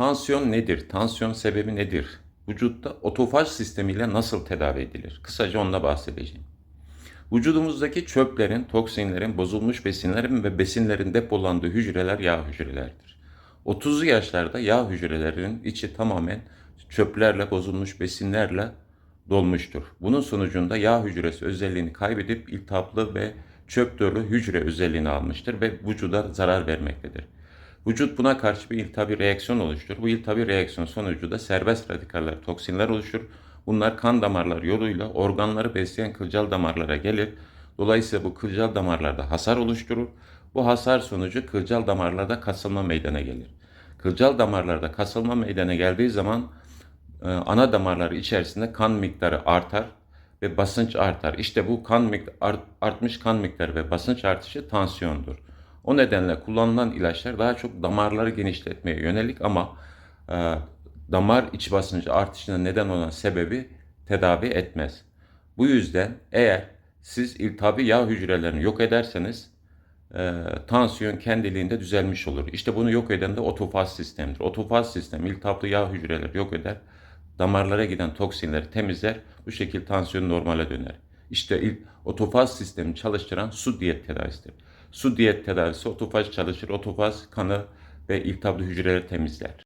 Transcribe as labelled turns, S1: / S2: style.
S1: Tansiyon nedir? Tansiyon sebebi nedir? Vücutta otofaj sistemiyle nasıl tedavi edilir? Kısaca onunla bahsedeceğim. Vücudumuzdaki çöplerin, toksinlerin, bozulmuş besinlerin ve besinlerin depolandığı hücreler yağ hücrelerdir. 30'lu yaşlarda yağ hücrelerinin içi tamamen çöplerle, bozulmuş besinlerle dolmuştur. Bunun sonucunda yağ hücresi özelliğini kaybedip iltihaplı ve çöp dolu hücre özelliğini almıştır ve vücuda zarar vermektedir. Vücut buna karşı bir iltihabi reaksiyon oluşturur. Bu iltihabi reaksiyon sonucu da serbest radikaller, toksinler oluşur. Bunlar kan damarları yoluyla organları besleyen kılcal damarlara gelir. Dolayısıyla bu kılcal damarlarda hasar oluşturur. Bu hasar sonucu kılcal damarlarda kasılma meydana gelir. Kılcal damarlarda kasılma meydana geldiği zaman e, ana damarları içerisinde kan miktarı artar ve basınç artar. İşte bu kan mik- art- artmış kan miktarı ve basınç artışı tansiyondur. O nedenle kullanılan ilaçlar daha çok damarları genişletmeye yönelik ama e, damar iç basıncı artışına neden olan sebebi tedavi etmez. Bu yüzden eğer siz iltihabi yağ hücrelerini yok ederseniz e, tansiyon kendiliğinde düzelmiş olur. İşte bunu yok eden de otofaz sistemidir. Otofaz sistemi iltihaplı yağ hücreleri yok eder. Damarlara giden toksinleri temizler. Bu şekilde tansiyon normale döner. İşte otofaz sistemini çalıştıran su diyet tedavisidir. Su diyet tedavisi otofaz çalışır. Otofaz kanı ve iltihaplı hücreleri temizler.